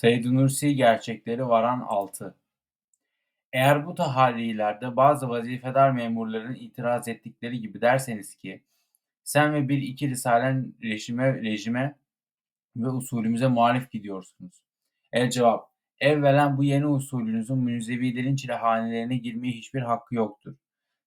Said Nursi gerçekleri varan 6. Eğer bu tahallilerde bazı vazifedar memurların itiraz ettikleri gibi derseniz ki, sen ve bir iki risalen rejime, rejime ve usulümüze muhalif gidiyorsunuz. El cevap, evvelen bu yeni usulünüzün münzevilerin çilehanelerine girmeye hiçbir hakkı yoktur.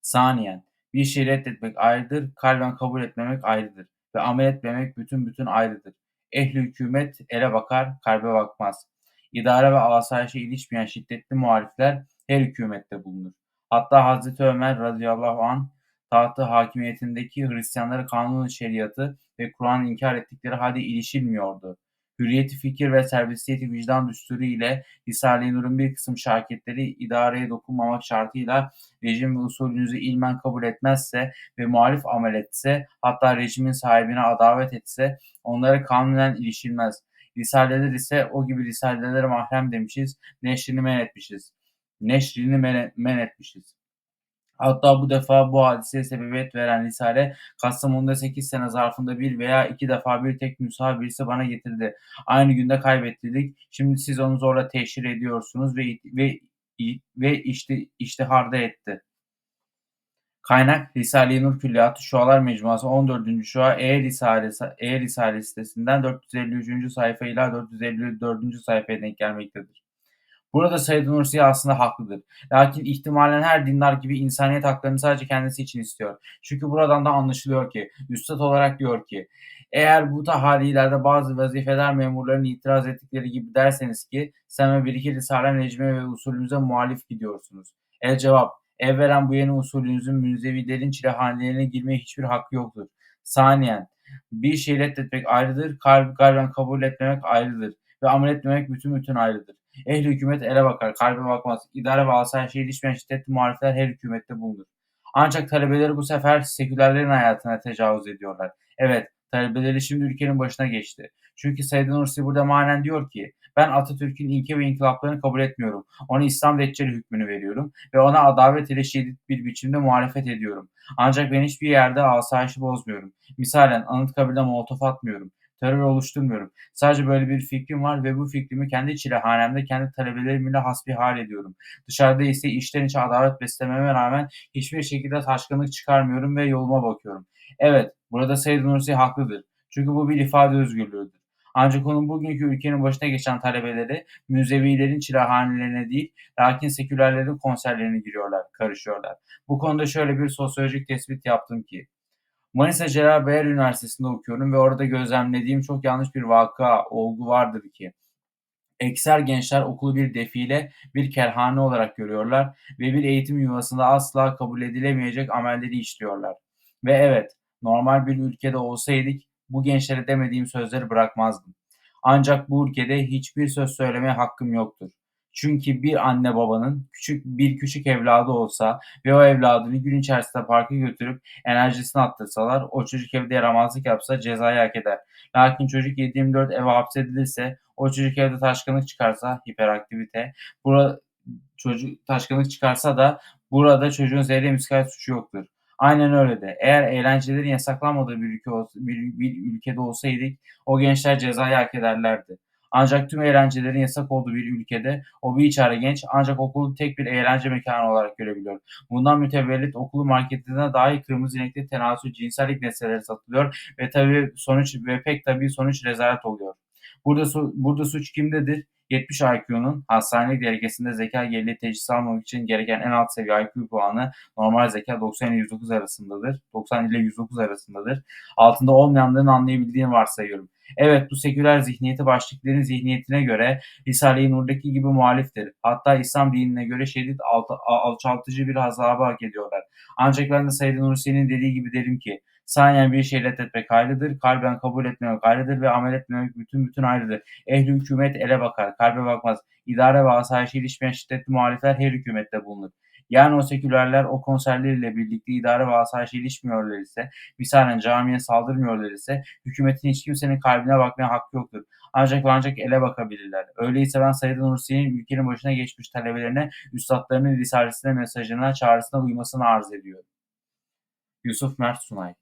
Saniyen, bir şey reddetmek ayrıdır, kalben kabul etmemek ayrıdır ve amel etmemek bütün bütün ayrıdır. Ehli hükümet ele bakar, kalbe bakmaz. İdare ve asayişe ilişmeyen şiddetli muhalifler her hükümette bulunur. Hatta Hazreti Ömer radıyallahu an tahtı hakimiyetindeki Hristiyanları kanun şeriatı ve Kur'an inkar ettikleri halde ilişilmiyordu. Hürriyeti fikir ve serbestiyeti vicdan düsturu ile Risale-i Nur'un bir kısım şaketleri idareye dokunmamak şartıyla rejim ve usulünüzü ilmen kabul etmezse ve muhalif amel etse, hatta rejimin sahibine adavet etse, onlara kanunen ilişilmez. Risaleler ise o gibi risalelere mahrem demişiz, neşrini men etmişiz. Neşrini men, men etmişiz. Hatta bu defa bu hadiseye sebebiyet veren Risale, Kastamonu'da 8 sene zarfında bir veya iki defa bir tek nüsha birisi bana getirdi. Aynı günde kaybettirdik. Şimdi siz onu zorla teşhir ediyorsunuz ve ve ve işte iştiharda etti. Kaynak Risale-i Nur Külliyatı Şualar Mecmuası 14. Şua E Risale, e Risale sitesinden 453. sayfa ila 454. sayfaya denk gelmektedir. Burada Said Nursi aslında haklıdır. Lakin ihtimalen her dindar gibi insaniyet haklarını sadece kendisi için istiyor. Çünkü buradan da anlaşılıyor ki, Üstad olarak diyor ki, eğer bu tahalilerde bazı vazifeler memurların itiraz ettikleri gibi derseniz ki, sen bir iki risale necme ve usulümüze muhalif gidiyorsunuz. El cevap, evvelen bu yeni usulünüzün münzevilerin çilehanelerine girmeye hiçbir hakkı yoktur. Saniyen, bir şey reddetmek ayrıdır, kalb, kalben kabul etmemek ayrıdır ve amel etmemek bütün bütün ayrıdır. Ehli hükümet ele bakar, kalbe bakmaz. İdare ve asayişe ilişmeyen şiddetli muhalifler her hükümette bulunur. Ancak talebeleri bu sefer sekülerlerin hayatına tecavüz ediyorlar. Evet, talebeleri şimdi ülkenin başına geçti. Çünkü Said Nursi burada manen diyor ki, ben Atatürk'ün ilke ve inkılaplarını kabul etmiyorum. Ona İslam deccali hükmünü veriyorum ve ona adavet ile şiddet bir biçimde muhalefet ediyorum. Ancak ben hiçbir yerde asayişi bozmuyorum. Misalen Anıtkabir'de molotof atmıyorum terör oluşturmuyorum. Sadece böyle bir fikrim var ve bu fikrimi kendi çilehanemde kendi talebelerimle hasbihal ediyorum. Dışarıda ise içten içe adalet beslememe rağmen hiçbir şekilde taşkınlık çıkarmıyorum ve yoluma bakıyorum. Evet, burada Said Nursi haklıdır. Çünkü bu bir ifade özgürlüğüdür. Ancak onun bugünkü ülkenin başına geçen talebeleri müzevilerin çilehanelerine değil, lakin sekülerlerin konserlerine giriyorlar, karışıyorlar. Bu konuda şöyle bir sosyolojik tespit yaptım ki, Manisa Celal Bayar Üniversitesi'nde okuyorum ve orada gözlemlediğim çok yanlış bir vaka, olgu vardır ki ekser gençler okulu bir defile, bir kerhane olarak görüyorlar ve bir eğitim yuvasında asla kabul edilemeyecek amelleri işliyorlar. Ve evet, normal bir ülkede olsaydık bu gençlere demediğim sözleri bırakmazdım. Ancak bu ülkede hiçbir söz söylemeye hakkım yoktur. Çünkü bir anne babanın küçük bir küçük evladı olsa ve o evladını gün içerisinde parka götürüp enerjisini attırsalar o çocuk evde yaramazlık yapsa cezayı hak eder. Lakin çocuk 7-24 eve hapsedilirse o çocuk evde taşkınlık çıkarsa hiperaktivite burada çocuk taşkınlık çıkarsa da burada çocuğun zerre miskal suçu yoktur. Aynen öyle de. Eğer eğlencelerin yasaklanmadığı bir, ülke bir, bir ülkede olsaydık o gençler cezayı hak ederlerdi. Ancak tüm eğlencelerin yasak olduğu bir ülkede o bir içeri genç ancak okulu tek bir eğlence mekanı olarak görebiliyor. Bundan mütevellit okulu marketlerine dahi kırmızı renkli tenasül cinsellik nesneleri satılıyor ve tabii sonuç ve pek tabii sonuç rezalet oluyor. Burada, su, burada suç kimdedir? 70 IQ'nun hastanelik derecesinde zeka geriliği teşhis almak için gereken en alt seviye IQ puanı normal zeka 90 ile 109 arasındadır. 90 ile 109 arasındadır. Altında olmayanların anlayabildiğini varsayıyorum. Evet bu seküler zihniyeti başlıkların zihniyetine göre Risale-i Nur'daki gibi muhaliftir. Hatta İslam dinine göre şiddet alçaltıcı bir azabı hak ediyorlar. Ancak ben de Said Nursi'nin dediği gibi derim ki Saniyen bir şey reddetmek ayrıdır, kalben kabul etmemek ayrıdır ve amel etmemek bütün bütün ayrıdır. Ehli hükümet ele bakar, kalbe bakmaz. İdare ve asayişe ilişmeyen şiddetli muhalifler her hükümette bulunur. Yani o sekülerler o konserleriyle birlikte idare ve asayişe ilişmiyorlar ise, misalen camiye saldırmıyorlar ise, hükümetin hiç kimsenin kalbine bakmaya hakkı yoktur. Ancak ve ancak ele bakabilirler. Öyleyse ben Said Nursi'nin ülkenin başına geçmiş talebelerine, üstadlarının risalesine, mesajına, çağrısına uymasını arz ediyorum. Yusuf Mert Sunay